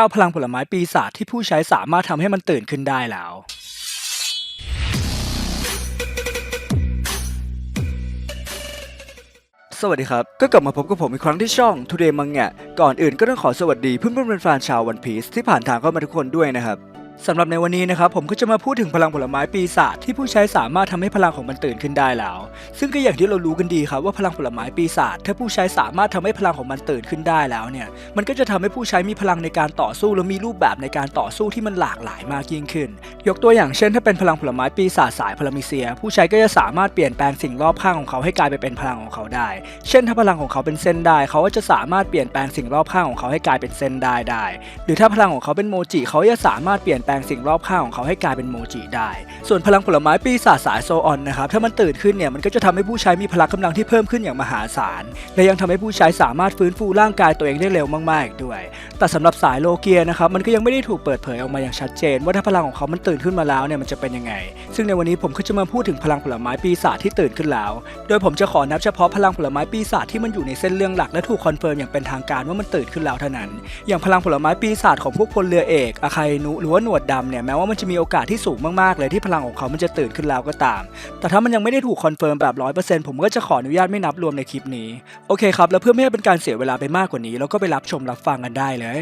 9 พลังผลไม้ปีศาจที่ผู้ใช้สามารถทำให้มันตื่นขึ้นได้แล้ว สวัสดีครับ ก็กลับมาพบกับผมอีกครั้งที่ช่อง Today มังงะก่อนอื่นก็ต้องขอสวัสดีเพื่อนเพื่อนแฟนชาววันพีซที่ผ่านทางเข้ามาทุกคนด้วยนะครับ สำหรับในวันนี้นะครับผมก็จะมาพูดถึงพลังผลไม้ปีศาจที่ผู้ใช้สามารถทำให้พลังของมันตื่นขึ้นได้แล้ว ซึ่งก็อย่างที่เรารู้กันดีครับว่าพลังผลไม้ปีศาจถ้าผู้ใช้สามารถทำให้พลังของมันตื่นขึ้นได้แล้วเนี่ยมันก็จะทำให้ผู้ใช้มีพลังในการต่อสู้และมีรูปแบบในการต่อสู้ที่มันหลากหลายมากยิ่งขึ้น ยกตัวอย่างเช่น ถ้าเป็นพลังผลไม้ปีศาจสายพลามิเซีย ผู้ใช้ก็จะสามารถเปลี่ยนแปลงสิ่งรอบข้างของเขาให้กลายไปเป็นพลังของเขาได้ เช่น ถ้าพลังของเขาเป็นเส้นได้ เขาก็จะสามารถเปลี่ยนแปลงสิ่งรอบข้างของเขาให้กลายเป็นเส้นได้ได้ หรือถ้าพลังของเขาเป็นโมจิเขาจะสามารถเปลี่ยนแปลลงสิ่งรอบข้างของเขาให้กลายเป็นโมจิได้ ส่วนพลังผลไม้ปีศาจสายโซออนนะครับถ้ามันตื่นขึ้นเนี่ยมันก็จะทำให้ผู้ใช้มีพลังกำลังที่เพิ่มขึ้นอย่างมหาศาล และยังทำให้ผู้ใช้สามารถฟื้นฟูร่างกายตัวเองได้เร็วมากๆอีกด้วย แต่สำหรับสายโลเกียนะครับมันก็ยังไม่ได้ถูกเปิดเผยออกมาอย่างชัดเจน ว่าถ้าพลังของเขามันตื่นขึ้นมาแล้วเนี่ยมันจะเป็นยังไง ซึ่งในวันนี้ผมก็จะมาพูดถึงพลังผลไม้ปีศาจที่ตื่นขึ้นแล้ว โดยผมจะขอนับเฉพาะพลังผลไม้ปีศาจที่มันอยู่ในเส้นเรื่องหลักและถูกคอนเฟิร์มอย่างเป็นทางการว่ามันตื่นขึ้นแล้วเท่านั้น อย่างพลังผลไม้ปีศาจของพวกพลเรือเอกอาคานุหรือว่าหนวดดำเนี่ยแม้ว่ามันจะมีโอกาสที่สูงมากๆเลยที่พลังของเขามันจะตื่นขึ้นแล้วก็ตาม แต่ถ้ามันยังไม่ได้ถูกคอนเฟิร์มแบบร้อยเปอร์เซ็นต์ผมก็จะขออนุญาตไม่นับรวมในคลิปนี้ โอเคครับ แล้วเพื่อไม่ให้เป็นการเสียเวลาไปมากกว่านี้ เราก็ไปรับชมรับฟังกันได้เลย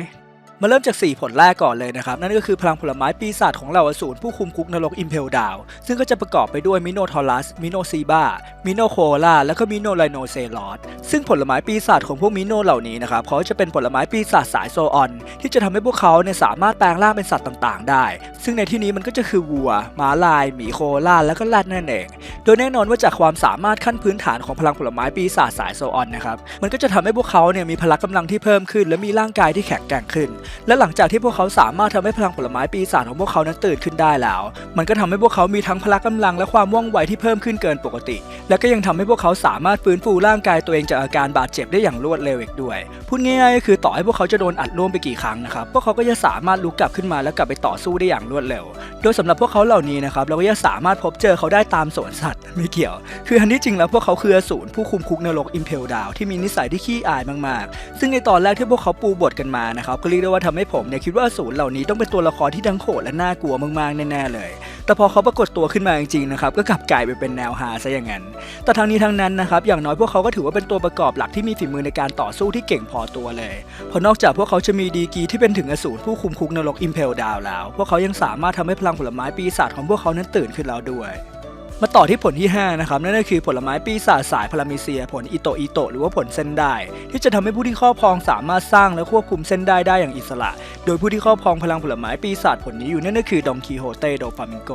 มาเริ่มจาก 4 ผลแรกก่อนเลยนะครับ นั่นก็คือพลังผลไม้ปีศาจของเหล่าอสูรผู้คุมคุกนรกอิมเพลดาว ซึ่งก็จะประกอบไปด้วยมิโนทอรัส มิโนซีบามิโนโคลาและก็มิโนไลโนเซลอสซึ่งผลไม้ปีศาจของพวกมิโนเหล่านี้นะครับเขาจะเป็นผลไม้ปีศาจสายโซออน ที่จะทำให้พวกเขาเนี่ยสามารถแปลงร่างเป็นสัตว์ต่างๆ ได้ ซึ่งในที่นี้มันก็จะคือวัวม้าลายหมีโคลาและก็แรดนั่นเอง โดยแน่นอนว่าจากความสามารถขั้นพื้นฐานของพลังผลไม้ปีศาจสายโซออนนะครับมันก็จะทำให้พวกเขาเนี่ยมีพละกำลังที่เพิ่มขึ้น และมีร่างกายที่แข็งแกร่งขึ้นและหลังจากที่พวกเขาสามารถทำให้พลังผลไม้ปีศาจของพวกเขานั้นตื่นขึ้นได้แล้ว มันก็ทำให้พวกเขามีทั้งพละกำลังและความว่องไวที่เพิ่มขึ้นเกินปกติ และก็ยังทำให้พวกเขาสามารถฟื้นฟูร่างกายตัวเองจากอาการบาดเจ็บได้อย่างรวดเร็วอีกด้วย พูดง่ายๆก็คือต่อให้พวกเขาจะโดนอัดร่วมไปกี่ครั้งนะครับ พวกเขาก็จะสามารถลุกกลับขึ้นมาแล้วกลับไปต่อสู้ได้อย่างรวดเร็ว โดยสำหรับพวกเขาเหล่านี้นะครับเราก็จะสามารถพบเจอเขาได้ตามสวนสัตว์ไม่เกี่ยว คืออันที่จริงแล้วพวกเขาคืออสูรผู้คุมคุกนรกอิมเพลดาวที่มีนิสัยที่ขี้อายมากๆ ซึ่งในตอนแรกที่พวกเขาปูบทกันมานะครับก็เรียกได้ว่าทำให้ผมเนี่ยคิดว่าอสูรเหล่านี้ต้องเป็นตัวละครที่ทั้งโหดและน่ากลัวมากๆแน่ๆเลย แต่พอเขาปรากฏตัวขึ้นมาจริงๆนะครับก็กลับกลายไปเป็นแนวฮาซะอย่างนั้น แต่ทั้งนี้ทั้งนั้นนะครับอย่างน้อยพวกเขาก็ถือว่าเป็นตัวประกอบหลักที่มีฝีมือในการต่อสู้ที่เก่งพอตัวเลยเพราะนอกจากพวกเขาจะมีดีกีที่เป็นถึงอสูรผู้คุมคุกนรกอิมเพลดาวแล้ว พวกเขายังสามารถทำให้พลังผลไม้ปีศาจของพวกเขานั้นตื่นขึ้นแล้วด้วย มาต่อที่ผลที่ 5 นะครับ นั่นก็คือผลไม้ปีศาจสายพารามิเซีย ผลอิโตอิโตหรือว่าผลเส้นได้ ที่จะทำให้ผู้ที่ครอบครองสามารถสร้างและควบคุมเส้นได้ได้อย่างอิสระ โดยผู้ที่ครอบครองพลังผลไม้ปีศาจผลนี้อยู่นั่นก็คือดองคีโฮเตโดฟามิงโก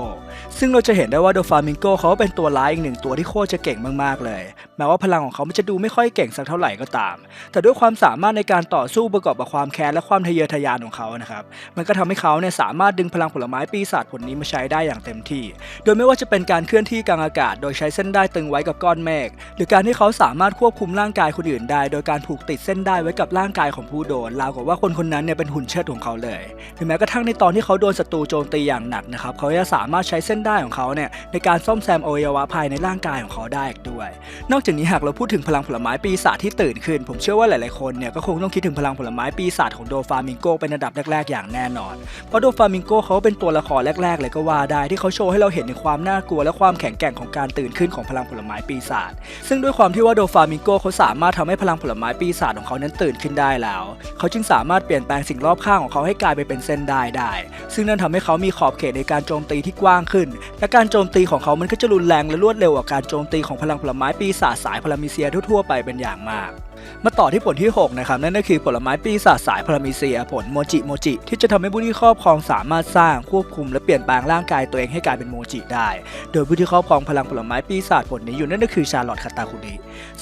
ซึ่งเราจะเห็นได้ว่าโดฟามิงโกเขาเป็นตัวร้ายอีกหนึ่งตัวที่โคตรจะเก่งมากๆเลย แม้ว่าพลังของเขามันจะดูไม่ค่อยเก่งสักเท่าไหร่ก็ตาม แต่ด้วยความสามารถในการต่อสู้ประกอบกับความแค้นและความทะเยอทะยานของเขานะครับ มันก็ทำให้เขาเนี่ยสามารถดึงพลังผลไม้ปีศาจผลนี้มาใช้ได้อย่างเต็มที่ โดยไม่ว่าจะเป็นการเคลื่อนที่ที่กลางอากาศ โดยใช้เส้นได้ตึงไว้กับก้อนเมฆหรือการที่เขาสามารถควบคุมร่างกายคนอื่นได้ โดยการผูกติดเส้นได้ไว้กับร่างกายของผู้โดนราวกับว่าคนคนนั้นเนี่ยเป็นหุ่นเชิดของเขาเลยถึงแม้กระทั่งในตอนที่เขาโดนศัตรูโจมตีอย่างหนักนะครับเขาจะสามารถใช้เส้นได้ของเขาเนี่ยในการซ่อมแซมอวัยวะภายในร่างกายของเขาได้อีกด้วย นอกจากนี้หากเราพูดถึงพลังผลไม้ปีศาจที่ตื่นขึ้น ผมเชื่อว่าหลายๆคนเนี่ยก็คงต้องคิดถึงพลังผลไม้ปีศาจของโดฟามิงโกเป็นอันดับแรกๆ อย่างแน่นอนเพราะโดฟามิงโกเขาเป็นตัวละครแรกๆ เลยก็ว่าได้ที่เขาโชว์ให้เราเห็นในความน่ากลัวและความแข็งแกร่งของการตื่นขึ้นของพลังผลไม้ปีศาจซึ่งด้วยความที่ว่าโดฟามิงโกเขาสามารถทำให้พลังผลไม้ปีศาจของเขานั้นตื่นขึ้นได้แล้ว เขาจึงสามารถเปลี่ยนแปลงสิ่งรอบข้างของเขาให้กลายไปเป็นเส้นได้ได้ ซึ่งนั่นทำให้เขามีขอบเขตในการโจมตีที่กว้างขึ้น และการโจมตีของเขามันก็จะรุนแรงและรวดเร็วกว่าการโจมตีของพลังผลไม้ปีศาจสายพลามิเซียทั่วๆไปเป็นอย่างมากมาต่อที่ผลที่ 6 นะครับ นั่นก็คือผลไม้ปีศาจสายพารามิเซีย ผลโมจิโมจิ ที่จะทำให้ผู้ที่ครอบครองสามารถสร้างควบคุมและเปลี่ยนแปลงร่างกายตัวเองให้กลายเป็นโมจิได้ โดยผู้ที่ครอบครองพลังผลไม้ปีศาจผลนี้อยู่นั่นก็คือชาร์ลอตคาตาคุริ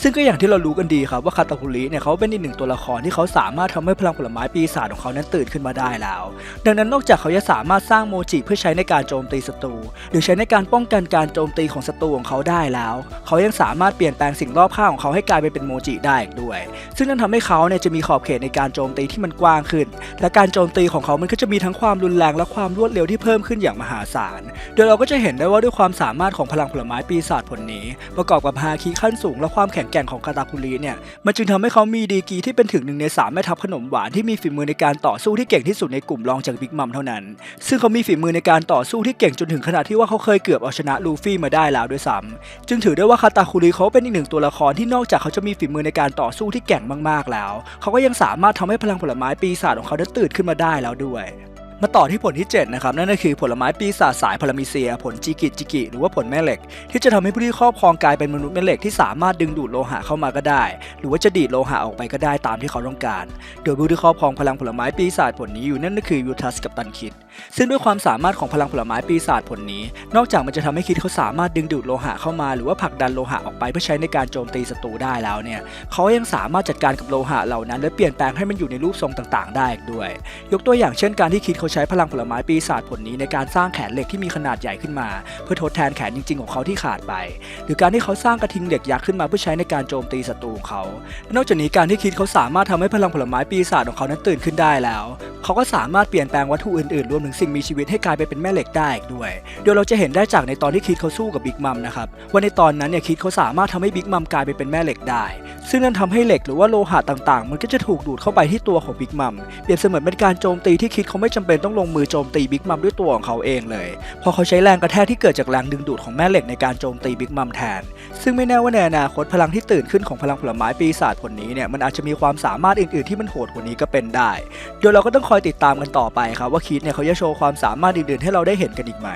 ซึ่งก็อย่างที่เรารู้กันดีครับว่าคาตาคุริเนี่ยเขาเป็นอีกหนึ่งตัวละครที่เขาสามารถทำให้พลังผลไม้ปีศาจของเขานั้นตื่นขึ้นมาได้แล้ว ดังนั้นนอกจากเขาจะสามารถสร้างโมจิเพื่อใช้ในการโจมตีศัตรู หรือใช้ในการป้องกันการโจมตีของศัตรูของเขาได้แล้ว เขายังสามารถเปลี่ยนแปลงสิ่งรอบข้างของเขาให้กลายไปเป็นโมจิได้อีกด้วย ซึ่งนั่นทำให้เขาเนี่ยจะมีขอบเขตในการโจมตีที่มันกว้างขึ้น และการโจมตีของเขามันก็จะมีทั้งความรุนแรงและความรวดเร็วที่เพิ่มขึ้นอย่างมหาศาล โดยเราก็จะเห็นได้ว่าด้วยความสามารถของพลังผลไม้ปีศาจผลนี้ ประกอบกับฮาคิขั้นสูงและความแข็งแกร่งของคาตาคุริเนี่ยมันจึงทำให้เขามีดีกีที่เป็นถึงหนึ่งในสามแม่ทัพขนมหวานที่มีฝีมือในการต่อสู้ที่เก่งที่สุดในกลุ่มรองจากบิ๊กมัมเท่านั้น ซึ่งเขามีฝีมือในการต่อสู้ที่เก่งจนถึงขนาดที่ว่าเขาเคยเกือบเอาชนะลูฟี่มาได้แล้วด้วยซ้ำจึงถือได้ว่าคาตาคุริเขาเป็นอีกหนึ่งตัวละครที่นอกจากเขาจะมีฝีมือในการต่อสู้ที่แก่งมากๆแล้ว เขาก็ยังสามารถทำให้พลังผลไม้ปีศาจของเขาได้ตื่นขึ้นมาได้แล้วด้วย มาต่อที่ผลที่ 7 นะครับ นั่นก็คือผลไม้ปีศาจสายพารามิเซีย ผลจิกิจิกิ หรือว่าผลแม่เหล็ก ที่จะทำให้ผู้ที่ครอบครองกลายเป็นมนุษย์แม่เหล็กที่สามารถดึงดูดโลหะเข้ามาก็ได้ หรือว่าจะดีดโลหะออกไปก็ได้ตามที่เขาต้องการ โดยผู้ที่ครอบครองพลังผลไม้ปีศาจผลนี้อยู่นั่นก็คือยูทัสกับตันคิด ซึ่งด้วยความสามารถของพลังผลไม้ปีศาจผลนี้ นอกจากมันจะทำให้คิดเขาสามารถดึงดูดโลหะเข้ามา หรือว่าผลักดันโลหะออกไปเพื่อใช้ในการโจมตีศัตรูได้แล้วเนี่ยเขายังสามารถจัดการกับโลหะเหล่านั้น และเปลี่ยนแปลงให้มันอยู่ในรูปทรงต่างๆ ได้อีกด้วย ยกตัวอย่างเช่นการที่คิดเขาใช้พลังผลไม้ปีศาจผลนี้ในการสร้างแขนเหล็กที่มีขนาดใหญ่ขึ้นมา เพื่อทดแทนแขนจริง ๆ ของเขาที่ขาดไป หรือการที่เขาสร้างกระทิงเหล็กยักษ์ขึ้นมาเพื่อใช้ในการโจมตีศัตรูของเขา นอกจากนี้การที่คิดเขาสามารถทำให้พลังผลไม้ปีศาจของเขานั้นตื่นขึ้นได้แล้ว เขาก็สามารถเปลี่ยนแปลงวัตถุอื่นๆรวมถึงสิ่งมีชีวิตให้กลายไปเป็นแม่เหล็กได้อีกด้วย โดยเราจะเห็นได้จากในตอนที่คิดเขาสู้กับบิ๊กมัมนะครับว่าในตอนนั้นเนี่ยคิดเขาสามารถทำให้บิ๊กมัมกลายไปเป็นแม่เหล็กได้ ซึ่งนั่นทำให้เหล็กหรือว่าโลหะต่างๆ มันก็จะถูกดูดเข้าไปที่ตัวของบิ๊กมัมเปรียบเสมือนเป็นการโจมตีที่คิดเขาไม่จำเป็นต้องลงมือโจมตีบิ๊กมัมด้วยตัวของเขาเองเลยเพราะเขาใช้แรงกระแทกที่เกิดจากแรงดึงดูดของแม่เหล็กในการโจมตีบิ๊กมัมแทน ซึ่งไม่แน่ว่าในอนาคตพลังที่ตื่นขึ้นของพลังผลไม้ปีศาจผลนี้เนี่ยมันอาจจะมีความสามารถอื่นๆที่มันโหดกว่านี้ก็เป็นได้เดี๋ยวเราก็ต้องคอยติดตามกันต่อไปครับว่าคิดเนี่ยเขาจะโชว์ความสามารถอื่นๆให้เราได้เห็นกันอีกไหม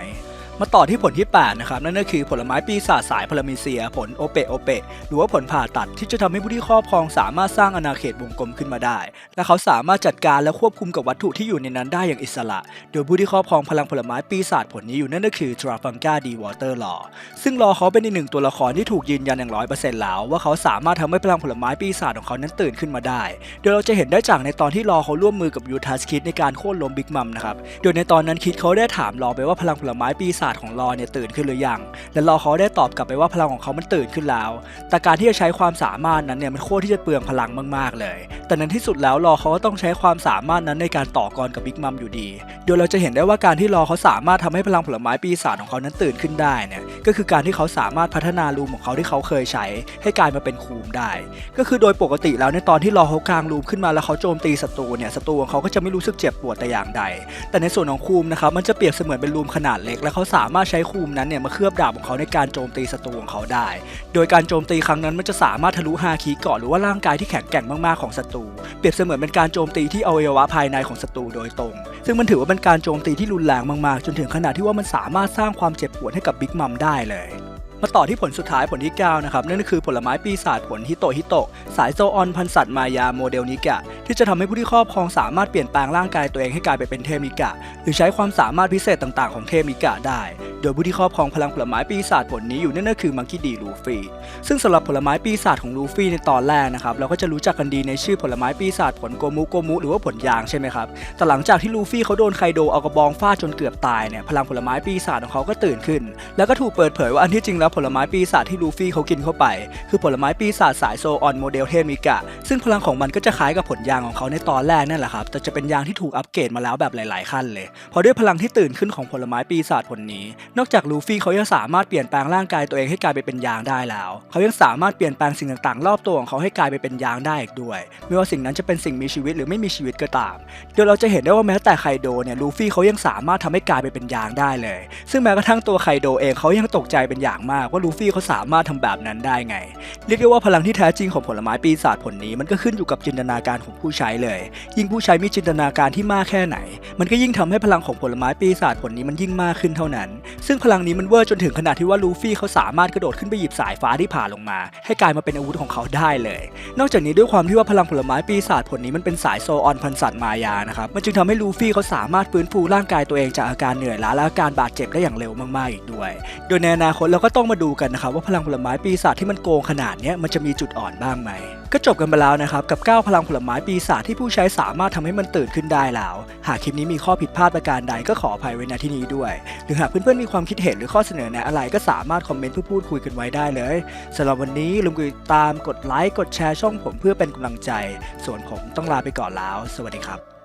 มาต่อที่ผลที่ 8 นะครับ นั่นก็คือผลไม้ปีศาจสายพารามิเซีย ผลโอเปโอเปหรือว่าผลผ่าตัดที่จะทำให้ผู้ที่ครอบครองสามารถสร้างอาณาเขตวงกลมขึ้นมาได้ และเขาสามารถจัดการและควบคุมกับวัตถุที่อยู่ในนั้นได้อย่างอิสระ โดยผู้ที่ครอบครองพลังผลไม้ปีศาจผลนี้อยู่นั่นก็คือทราฟังกาดีวอเตอร์ลอซึ่งรอเขาเป็นอีกหนึ่งตัวละครที่ถูกยืนยันอย่างร้อยเปอร์เซ็นต์แล้วว่าเขาสามารถทำให้พลังผลไม้ปีศาจของเขานั้นตื่นขึ้นมาได้ โดยเราจะเห็นได้จากในตอนที่รอเขาร่วมมือกับยูทัสคิดในการโค่นล้มบิ๊กมัมนะครับโดยในตอนนั้นคิดเขาได้ถามรอไปว่าพลังผลไม้ปีศาจของรอเนี่ยตื่นขึ้นหรือยังและรอเขาได้ตอบกลับไปว่าพลังของเขามันตื่นขึ้นแล้ว แต่การที่จะใช้ความสามารถนั้นเนี่ยมันโคตรที่จะเปลืองพลังมากๆเลย แต่ในที่สุดแล้วรอเขาก็ต้องใช้ความสามารถนั้นในการต่อกรกับบิ๊กมัมอยู่ดี โดยเราจะเห็นได้ว่าการที่รอเขาสามารถทำให้พลังผลไม้ปีศาจของเขานั้นตื่นขึ้นได้เนี่ยก็คือการที่เขาสามารถพัฒนารูมของเขาที่เขาเคยใช้ ให้กลายมาเป็นคูมได้ ก็คือโดยปกติแล้วในตอนที่รอเขากลางรูมขึ้นมาแล้วเขาโจมตีศัตรูเนี่ยศัตรูของเขาก็จะไม่รู้สึกเจ็บปวดแต่อย่างใด แต่ในส่วนของคูมนะครับมันจะเปรียบเสมือนเป็นรูมขนาดเล็กและเขาสามารถใช้คูมนั้นเนี่ยมาเคลือบดาบของเขาในการโจมตีศัตรูของเขาได้ โดยการโจมตีครั้งนั้นมันจะสามารถทะลุฮาคิเกาะหรือว่าร่างกายที่แข็งแกร่งมากๆของศัตรู เปรียบเสมือนเป็นการโจมตีที่อวัยวะภายในของศัตรูโดยตรง ซึ่งมันถือว่าเป็นการโจมตีที่รุนแรงมากๆ จนถึงขนาดที่ว่ามันสามารถสร้างความเจ็บปวดให้กับบิ๊กมัมได้เลย มาต่อที่ผลสุดท้ายผลที่ 9 นะครับ นั่นก็คือผลไม้ปีศาจผลฮิโตฮิโตะสายโซออนพันสัตว์มายาโมเดลนิกะ ที่จะทำให้ผู้ที่ครอบครองสามารถเปลี่ยนแปลงร่างกายตัวเองให้กลายไปเป็นเทมิกะ หรือใช้ความสามารถพิเศษต่างๆของเทมิกะได้ โดยผู้ที่ครอบครองพลังผลไม้ปีศาจผลนี้อยู่นั่นก็คือมังคีดีลูฟี่ซึ่งสำหรับผลไม้ปีศาจของลูฟี่ในตอนแรกนะครับเราก็จะรู้จักกันดีในชื่อผลไม้ปีศาจผลโกมุโกมุหรือว่าผลยางใช่ไหมครับแต่หลังจากที่ลูฟี่เขาโดนไคโดเอากระบองฟาดจนเกือบตายเนี่ยพลังผลไม้ปีศาจของเขาก็ตื่นขึ้น แล้วก็ถูกเปิดเผยว่าอันที่จริงแล้วผลไม้ปีศาจที่ลูฟี่เขากินเข้าไป คือผลไม้ปีศาจสายโซออนโมเดลเทมิกะ ซึ่งพลังของมันก็จะคล้ายกับผลยางของเขาในตอนแรกนั่นแหละครับ แต่จะเป็นยางที่ถูกอัปเกรดมาแล้วแบบหลาย ๆ ขั้นเลยพราะด้วยพลังที่ตื่นขึ้นของผลไม้ปีศาจผลนี้ นอกจากลูฟี่เขายังสามารถเปลี่ยนแปลงร่างกายตัวเองให้กลายไปเป็นยางได้แล้ว เขายังสามารถเปลี่ยนแปลงสิ่งต่าง ๆ รอบตัวของเขาให้กลายไปเป็นยางได้อีกด้วย ไม่ว่าสิ่งนั้นจะเป็นสิ่งมีชีวิตหรือไม่มีชีวิตก็ตามโดยเราจะเห็นได้ว่าแม้แต่ไคโดเนี่ยลูฟี่เขายังสามารถทำให้กลายไปเป็นยางได้เลย ซึ่งแม้กระทั่งตัวไคโดเองเขายังตกใจเป็นอย่างมากว่าลูฟี่เขาสามารถทำแบบนั้นได้ไง เรียกได้ว่าพลังที่แท้จริงของผลไม้ปีศาจผลนี้มันก็ขึ้นอยู่กับจินตนาการของผู้ใช้เลย ยิ่งผู้ใช้มีจินตนาการที่มากแค่ไหน มันก็ยิ่งทำให้พลังของผลไม้ปีศาจผลนี้มันยิ่งมากขึ้นเท่านั้น ซึ่งพลังนี้มันเวอร์จนถึงขนาดที่ว่าลูฟี่เขาสามารถกระโดดขึ้นไปหยิบสายฟ้าที่ผ่าลงมา ให้กลายมาเป็นอาวุธของเขาได้เลย นอกจากนี้ด้วยความที่ว่าพลังผลไม้ปีศาจผลนี้มันเป็นสายโซออนพันสัตว์มายานะครับมันจึงทำให้ลูฟี่เขาสามารถฟื้นฟูร่างกายตัวเองจากอาการเหนื่อยล้าและอาการบาดเจ็บได้อย่างเร็วมากๆอีกด้วย โดยในอนาคตเราก็ต้องต้องมาดูกันนะครับว่าพลังผลไม้ปีศาจที่มันโกงขนาดนี้มันจะมีจุดอ่อนบ้างไหม ก็จบกันไปแล้วนะครับกับ 9 พลังผลไม้ปีศาจที่ผู้ใช้สามารถทำให้มันตื่นขึ้นได้แล้ว หากคลิปนี้มีข้อผิดพลาดประการใดก็ขออภัยไว้ณที่นี้ด้วย หรือหากเพื่อนๆมีความคิดเห็นหรือข้อเสนอแนะอะไรก็สามารถคอมเมนต์เพื่อพูดคุยกันไว้ได้เลยสำหรับวันนี้ลืมกดติดตามกดไลค์กดแชร์ช่องผมเพื่อเป็นกำลังใจ ส่วนผมต้องลาไปก่อนแล้ว สวัสดีครับ